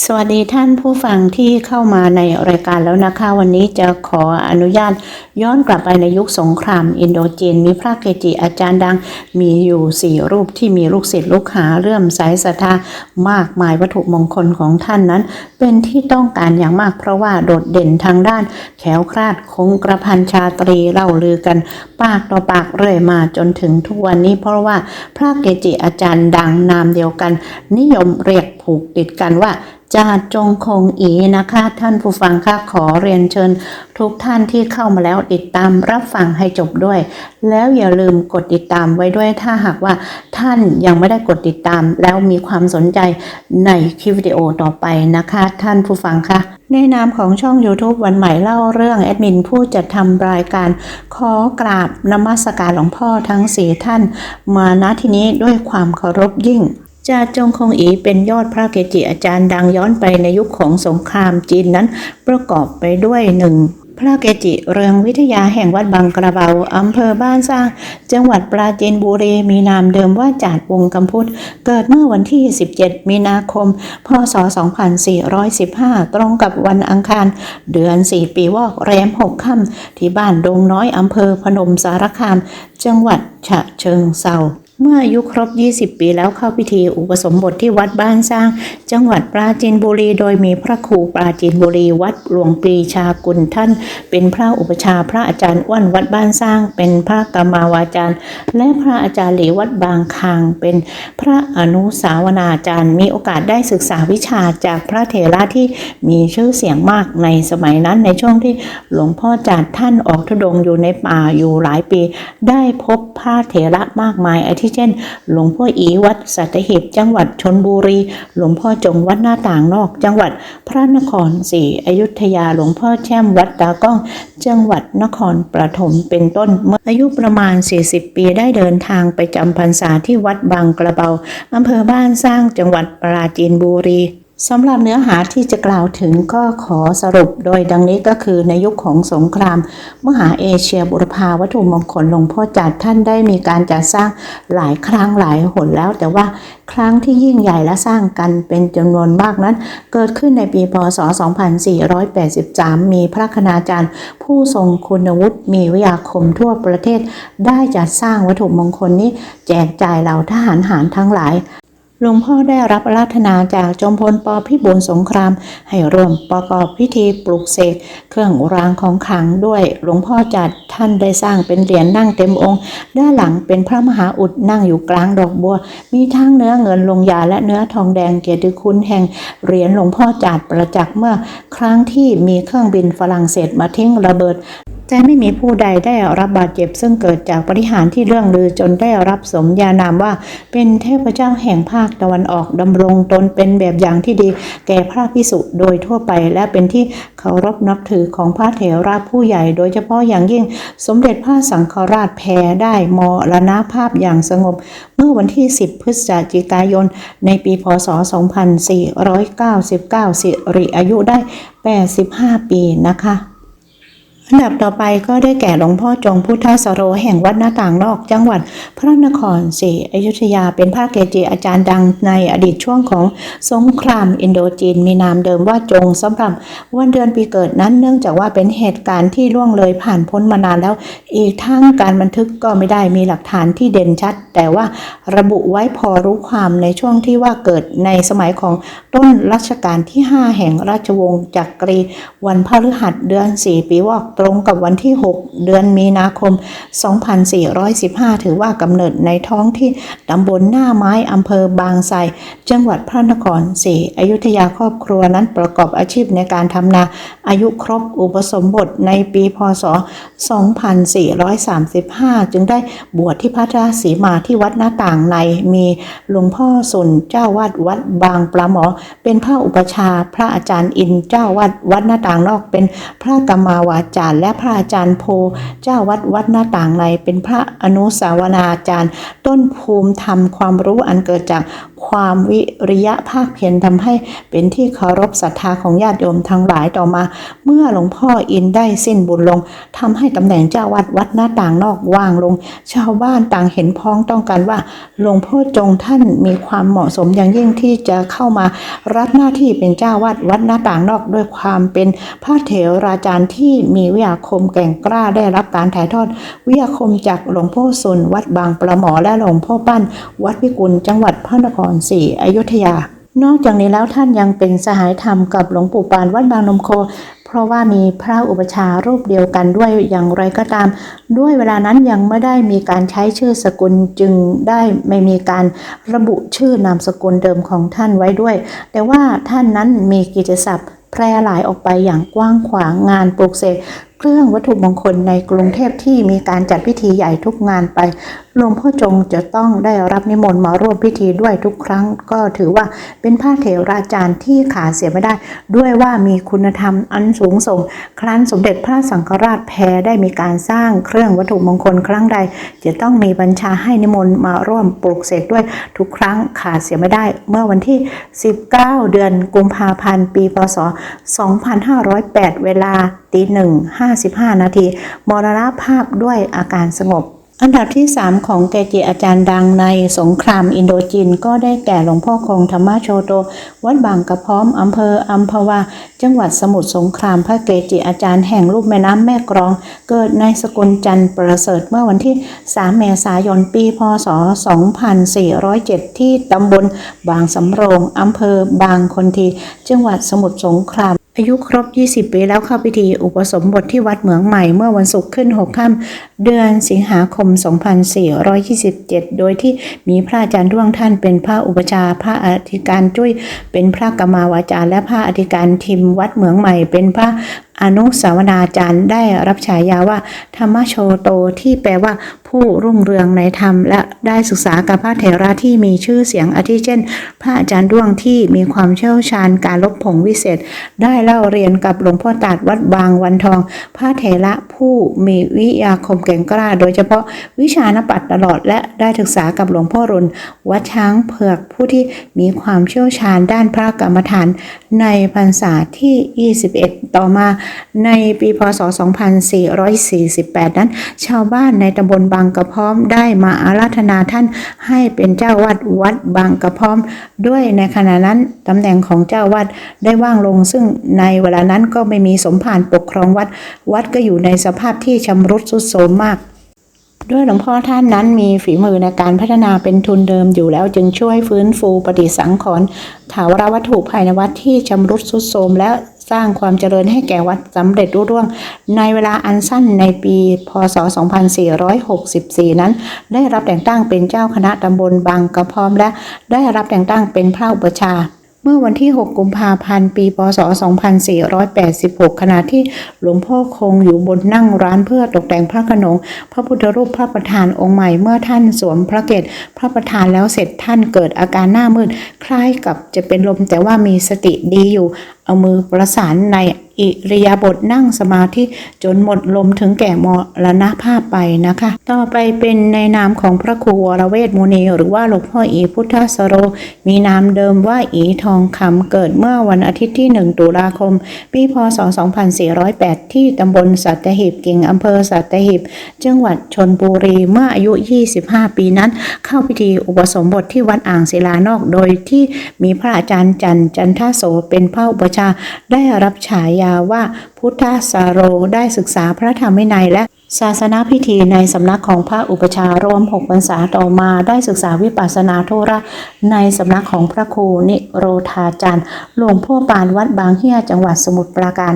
สวัสดีท่านผู้ฟังที่เข้ามาในรายการแล้วนะคะ วันนี้จะขออนุญาตย้อนกลับไปในยุคสงคราม อินโดจีน มีพระเกจิอาจารย์ดัง มีอยู่สี่รูปที่มีลูกศิษย์ลูกหาเรื่มใสศรัทธามากมายวัตถุมงคลของท่านนั้น เป็นที่ต้องการอย่างมากเพราะว่าโดดเด่นทางด้านแขวคลาดคงกระพันชาตรีเล่าลือกัน ปากต่อปากเรื่อยมาจนถึงทุกวันนี้ เพราะว่าพระเกจิอาจารย์ดังนามเดียวกัน นิยมเรียกผูกติดกันว่า จาจงคงอีนะคะ ท่านผู้ฟังค่ะขอเรียนเชิญ ทุกท่านที่เข้ามาแล้วติดตามรับฟังให้จบด้วย แล้วอย่าลืมกดติดตามไว้ด้วยถ้าหากว่าท่านยังไม่ได้กดติดตาม แล้วมีความสนใจในคลิปวิดีโอต่อไปนะคะ ท่านผู้ฟังค่ะในนามของช่อง YouTube วันใหม่เล่าเรื่องแอดมินผู้จัดทำรายการ ขอกราบนมัสการหลวงพ่อทั้งสี่ท่าน มาณที่นี้ด้วยความเคารพยิ่ง จาจงคงอีเป็นยอดพระเกจิอาจารย์ดังย้อนไปในยุคของสงครามจีนนั้น ประกอบไปด้วยหนึ่งพระเกจิเรืองวิทยาแห่งวัดบางกระเบาอำเภอบ้านสร้าง จังหวัดปราจีนบุรีมีนามเดิมว่าจาดวงกำพุทธเกิดเมื่อวันที่ 17 มีนาคม พศ 2415 ตรงกับวันอังคาร เดือน 4 ปีวอกแรม 6 ค่ำที่บ้านดงน้อยอำเภอพนมสารคาม จังหวัดฉะเชิงเซา เมื่ออายุครบ 20 ปีแล้วเข้าพิธีอุปสมบทที่วัดบ้านสร้าง จังหวัดปราจีนบุรี โดยมีพระครูปราจีนบุรีวัดหลวงปรีชากุลท่าน เป็นพระอุปชาพระอาจารย์อ้วนวัดบ้านสร้าง เป็นพระกรรมาวาจารย์ และพระอาจารย์หลีวัดบางคาง เป็นพระอนุสาวนาจารย์ มีโอกาสได้ศึกษาวิชาจากพระเถระที่มีชื่อเสียงมากในสมัยนั้นในช่วงที่หลวงพ่อจาดท่านออกธุดงอยู่ในป่าอยู่หลายปี ได้พบพระเถระมากมายอาทิเช่น หลวงพ่ออีวัดสัตหีบจังหวัดชนบุรี หลวงพ่อจงวัดหน้าต่างนอก จังหวัดพระนครศรีอยุธยาหลวงพ่อแช่มวัดตากล้อง จังหวัดนครปฐมเป็นต้นเมื่ออายุประมาณ 40 ปีได้เดินทางไปจำพรรษาที่วัดบางกระเบาอำเภอบ้านสร้างจังหวัดปราจีนบุรี สำหรับเนื้อหาที่จะกล่าวถึงก็ขอสรุปโดยดังนี้ก็คือในยุคของสงคราม มหาเอเชียบุรพาวัตถุมงคลหลวงพ่อจัดท่านได้มีการจัดสร้างหลายครั้งหลายหนแล้ว แต่ว่าครั้งที่ยิ่งใหญ่และสร้างกันเป็นจำนวนมากนั้น เกิดขึ้นในปีพศ 2483 มีพระคณาจารย์ ผู้ทรงคุณวุฒิมีวิทยาคมทั่วประเทศ ได้จัดสร้างวัตถุมงคลนี้แจกจ่ายเหล่าทหารหารทั้งหลาย หลวงพ่อได้รับอาราธนาจากจอมพลปพิบูลสงคราม ให้ร่วมประกอบพิธีปลุกเสกเครื่องรางของขลังด้วยหลวงพ่อจัดท่านได้สร้างเป็นเหรียญนั่งเต็มองค์ ด้านหลังเป็นพระมหาอุดนั่งอยู่กลางดอกบัว มีทั้งเนื้อเงินลงยาและเนื้อทองแดงเกียรติคุณแห่งเหรียญหลวงพ่อจัดประจักษ์เมื่อครั้งที่มีเครื่องบินฝรั่งเศสมาทิ้งระเบิดแต่ไม่มีผู้ใดได้รับบาดเจ็บซึ่งเกิดจากปฏิหารที่เรื่องลือจนได้รับสมญานามว่าเป็นเทพเจ้าแห่งภาคตะวันออกดำรงตนเป็นแบบอย่างที่ดี แก่พระพิสุโดยทั่วไปและเป็นที่เคารพนับถือของพระเถระผู้ใหญ่ โดยเฉพาะอย่างยิ่งสมเด็จพระสังฆราชแพรได้มรณภาพอย่างสงบ เมื่อวันที่ 10 พฤศจิกายน ในปีพศ 2499 สิริอายุได้ 85 ปีนะคะ อันดับต่อไปก็ได้แก่หลวงพ่อจงพุทธสโรแห่งวัดหน้าต่างนอกจังหวัด พระนครศรีอยุธยาเป็นพระเกจิอาจารย์ดังในอดีตช่วงของสงครามอินโดจีนมีนามเดิมว่าจงสำหรับวันเดือนปีเกิดนั้นเนื่องจากว่าเป็นเหตุการณ์ที่ล่วงเลยผ่านพ้นมานานแล้ว อีกทั้งการบันทึกก็ไม่ได้มีหลักฐานที่เด่นชัด แต่ว่าระบุไว้พอรู้ความในช่วงที่ว่าเกิดในสมัยของต้นรัชกาลที่ 5 แห่งราชวงศ์จักรีวันพฤหัสเดือน 4 ปีวอกตรงกับวันที่ 6 เดือนมีนาคม 2415 ถือว่ากำเนิดในท้องที่ตำบลหน้าไม้อำเภอบางไทรจังหวัดพระนครศรีอยุธยาครอบครัวนั้นประกอบอาชีพในการทำนา อายุครบอุปสมบทในปีพศ 2435 จึงได้บวชที่พระราชสีมาที่วัดหน้าต่างในมีหลวงพ่อสุนเจ้าวาดวัดบางปลาหมอ เป็นพระอุปชาพระอาจารย์อินเจ้าวัดวัดหน้าต่างนอกเป็นพระกรรมาวาจารย์และพระอาจารย์โพ เจ้าวัดวัดหน้าต่างในเป็นพระอนุสาวนาจารย์ ต้นภูมิธรรมความรู้อันเกิดจาก ความวิริยะภาคเพียรทำให้เป็นที่เคารพศรัทธาของญาติโยมทั้งหลายต่อมา เมื่อหลวงพ่ออินได้สิ้นบุญลงทำให้ตำแหน่งเจ้าวัดวัดหน้าต่างนอกว่างลง ชาวบ้านต่างเห็นพ้องต้องกันว่าหลวงพ่อจงท่านมีความเหมาะสมอย่างยิ่งที่จะเข้ามารับหน้าที่เป็นเจ้าวัดวัดหน้าต่างนอกด้วยความเป็นพระเถราจารย์ที่มีวิยาคมแก่งกล้าได้รับการถ่ายทอด วิยาคมจากหลวงพ่อสุนวัดบางประหมอและหลวงพ่อปั้น วัดพิกุลจังหวัดพระนครศรีอยุธยา นอกจากนี้แล้วท่านยังเป็นสหายธรรมกับหลวงปู่ปานวัดบางนมโค เพราะว่ามีพระอุปชารูปเดียวกันด้วยอย่างไรก็ตาม ด้วยเวลานั้นยังไม่ได้มีการใช้ชื่อสกุลจึงได้ไม่มีการระบุชื่อนามสกุลเดิมของท่านไว้ด้วย แต่ว่าท่านนั้นมีกิจศัพท์แพร่หลายออกไปอย่างกว้างขวางงานปลูกเสก เครื่องวัตถุมงคลในกรุงเทพที่มีการจัดพิธีใหญ่ทุกงานไปหลวงพ่อจงจะต้องได้รับนิมนต์มาร่วมพิธีด้วยทุกครั้ง ก็ถือว่าเป็นพระเถราจารย์ที่ขาดเสียไม่ได้ ด้วยว่ามีคุณธรรมอันสูงส่ง ครั้นสมเด็จพระสังฆราชแพรได้มีการสร้างเครื่องวัตถุมงคลครั้งใด จะต้องมีบัญชาให้นิมนต์มาร่วมปลูกเสกด้วยทุกครั้งขาดเสียไม่ได้ เมื่อวันที่ 19 เดือนกุมภาพันธ์ปีพศ 2508 เวลา ตีหนึ่ง55นาทีมรณภาพด้วยอาการสงบอันดับที่ 3 ของเกจิอาจารย์ดังในสงครามอินโดจีนก็ได้แก่หลวงพ่อคงธรรมโชโต วัดบางกระพร้อมอำเภออัมพวา จังหวัดสมุทรสงครามพระเกจิอาจารย์แห่งรูปแม่น้ำแม่กรอง เกิดในสกุลจันทร์ประเสริฐเมื่อวันที่ 3 เมษายนปีพศ 2407 ที่ตำบลบางสำโรงอำเภอบางคนที จังหวัดสมุทรสงคราม อายุครบ 20 ปีแล้วเข้าพิธีอุปสมบทที่วัดเหมืองใหม่เมื่อวันศุกร์ขึ้น 6 ค่ำเดือนสิงหาคม 2427 โดยที่มีพระอาจารย์ร่วงท่านเป็นพระอุปชาพระอธิการจุ้ยเป็นพระกรรมาวาจารและพระอธิการทิมวัดเหมืองใหม่เป็นพระอนุสาวนาจารย์ได้รับฉายาว่า ธรรมโชโตที่แปลว่าผู้รุ่งเรืองในธรรม และได้ศึกษากับพระเถระที่มีชื่อเสียงอาทิเช่น พระอาจารย์ด้วงที่มีความเชี่ยวชาญการลบผงวิเศษ ได้เล่าเรียนกับหลวงพ่อตาดวัดบางวันทอง พระเถระผู้มีวิยาคมแก่งกล้า โดยเฉพาะวิชานปัตตลอดและได้ศึกษากับหลวงพ่อรุนวัดช้างเผือกผู้ที่มีความเชี่ยวชาญด้านพระกรรมฐาน ในพรรษาที่ 21 ต่อมาในปีพศ 2448 นั้น ชาวบ้านในตำบลบางกระพร้อมได้มาอาราธนาท่านให้เป็นเจ้าวัดวัดบางกระพร้อม ด้วยในขณะนั้นตำแหน่งของเจ้าวัดได้ว่างลง ซึ่งในเวลานั้นก็ไม่มีสมภารปกครองวัด วัดก็อยู่ในสภาพที่ชำรุดทรุดโทรมมากด้วยหลวงพ่อท่านนั้นมีฝีมือในการพัฒนาเป็นทุนเดิมอยู่แล้วจึงช่วยฟื้นฟูปฏิสังขรณ์ถาวรวัตถุภายในวัดที่ชำรุดทรุดโทรมและ สร้างความเจริญให้แก่วัดสำเร็จรุ่ร่วง ในเวลาอันสั้นในปี พศ 2464 นั้น ได้รับแต่งตั้งเป็นเจ้าคณะตำบลบางกระพร้อมและได้รับแต่งตั้งเป็นพระอุปชาเมื่อวันที่ 6 กุมภาพันธ์ ปี พศ 2486 ขณะที่หลวงพ่อคงอยู่บนนั่งร้านเพื่อตกแต่งพระขนง พระพุทธรูปพระประธานองค์ใหม่ เมื่อท่านสวมพระเกศพระประธานแล้วเสร็จท่านเกิดอาการหน้ามืด คล้ายกับจะเป็นลมแต่ว่ามีสติดีอยู่ เอามือประสานในอิริยาบถนั่งสมาธิจนหมดลมถึงแก่มรณภาพไปนะคะ ต่อไปเป็นในนามของพระครูวรเวทมุนีหรือว่าหลวงพ่ออีพุทธสโร มีนามเดิมว่าอีทองคำเกิดเมื่อวันอาทิตย์ที่ 1 ตุลาคม ปีพศ 2408 ที่ตำบลสัตหีบกิ่งอำเภอสัตหีบจังหวัดชนบุรีเมื่ออายุ 25 ปีนั้น เข้าพิธีอุปสมบทที่วัดอ่างศิลานอกโดยที่มีพระอาจารย์จันจันทโสเป็นพระอุปชฌาได้รับฉายาว่าพุทธสาโรได้ศึกษาพระธรรมวินัยและศาสนาพิธีในสำนักของพระอุปชารวม6พรรษาต่อมาได้ศึกษาวิปัสสนาธุระในสำนักของพระครูนิโรธาจารย์หลวงพ่อปานวัดบางเฮียจังหวัดสมุทรปราการ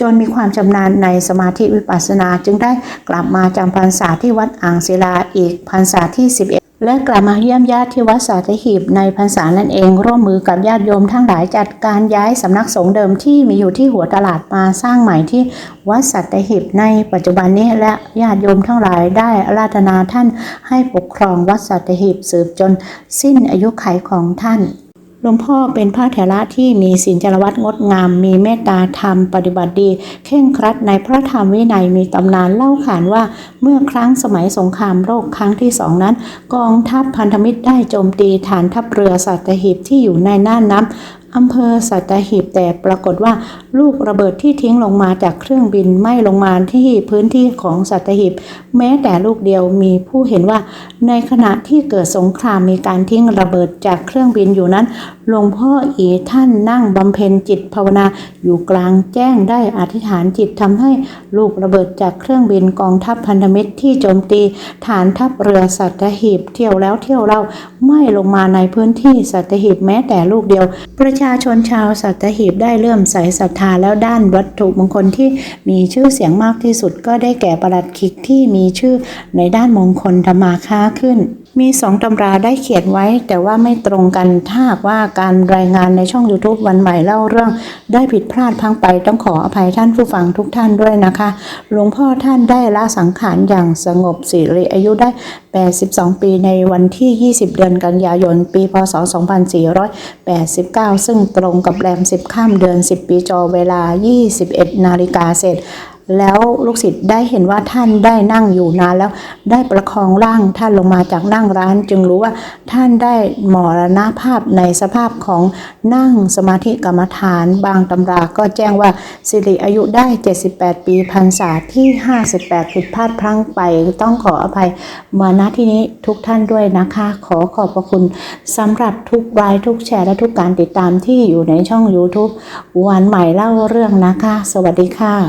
จนมีความชำนาญในสมาธิวิปัสสนาจึงได้กลับมาจำพรรษาที่วัดอ่างศิลาอีกพรรษาที่ 11 และกลับมาเยี่ยมญาติที่วัดสาตหีบในพรรษานั่นเอง ร่วมมือกับญาติโยมทั้งหลายจัดการย้ายสำนักสงฆ์เดิมที่มีอยู่ที่หัวตลาดมาสร้างใหม่ที่วัดสัตหีบในปัจจุบันนี้และญาติโยมทั้งหลายได้อาราธนาท่านให้ปกครองวัดสัตหีบสืบจนสิ้นอายุขัยของท่าน หลวงพ่อเป็นพระเถระที่มีศีลจารวัตงดงาม มีเมตตาธรรมปฏิบัติดีเข่งครัดในพระธรรมวินัยมีตำนานเล่าขานว่าเมื่อครั้งสมัยสงครามโลกครั้งที่สองนั้น กองทัพพันธมิตรได้โจมตีฐานทัพเรือสัตหีบที่อยู่ในน่านน้ำ อำเภอสัตหีบแต่ปรากฏว่าลูกระเบิดที่ทิ้งลงมาจากเครื่องบินไม่ลงมาที่พื้นที่ของสัตหีบ แม้แต่ลูกเดียวมีผู้เห็นว่า ในขณะที่เกิดสงครามมีการทิ้งระเบิดจากเครื่องบินอยู่นั้นหลวงพ่ออีท่านนั่งบำเพ็ญจิตภาวนาอยู่กลางแจ้งได้อธิษฐานจิตทำให้ลูกระเบิดจากเครื่องบินกองทัพพันธมิตรที่โจมตีฐานทัพเรือสัตหีบเที่ยวแล้วเที่ยวเล่าไม่ลงมาในพื้นที่สัตหีบแม้แต่ลูกเดียวประชาชนชาวสัตหีบได้เลื่อมใสศรัทธาแล้วด้านวัตถุมงคลที่มีชื่อเสียงมากที่สุดก็ได้แก่ประหลัดขิกที่มีชื่อในด้านมงคลธรรมาค้าขึ้น มีสองตำราได้เขียนไว้ แต่ว่าไม่ตรงกันถ้าหากว่าการรายงานในช่อง YouTube วันใหม่เล่าเรื่อง ได้ผิดพลาดพังไปต้องขออภัยท่านผู้ฟังทุกท่านด้วยนะคะ หลวงพ่อท่านได้ละสังขารอย่างสงบสิริอายุได้ 82 ปีในวันที่ 20 เดือนกันยายน ปี พศ 2489 ซึ่งตรงกับแรม 10 ข้ามเดือน 10 ปีจอเวลา 21 นาฬิกาเสร็จ แล้วลูกศิษย์ได้เห็นว่าท่านได้นั่งอยู่นานแล้วได้ประคองร่างท่านลงมาจากนั่งร้าน จึงรู้ว่าท่านได้มรณภาพในสภาพของนั่งสมาธิกรรมฐานบางตำราก็แจ้งว่าสิริอายุได้ 78 ปีพรรษาที่ 58ผิดพลาดพลั้งไปต้องขออภัยมาณที่นี้ทุกท่านด้วยนะคะ ขอขอบพระคุณสำหรับทุกไลค์ทุกแชร์และทุกการติดตามที่อยู่ในช่อง YouTube วันใหม่เล่าเรื่องนะคะ สวัสดีค่ะ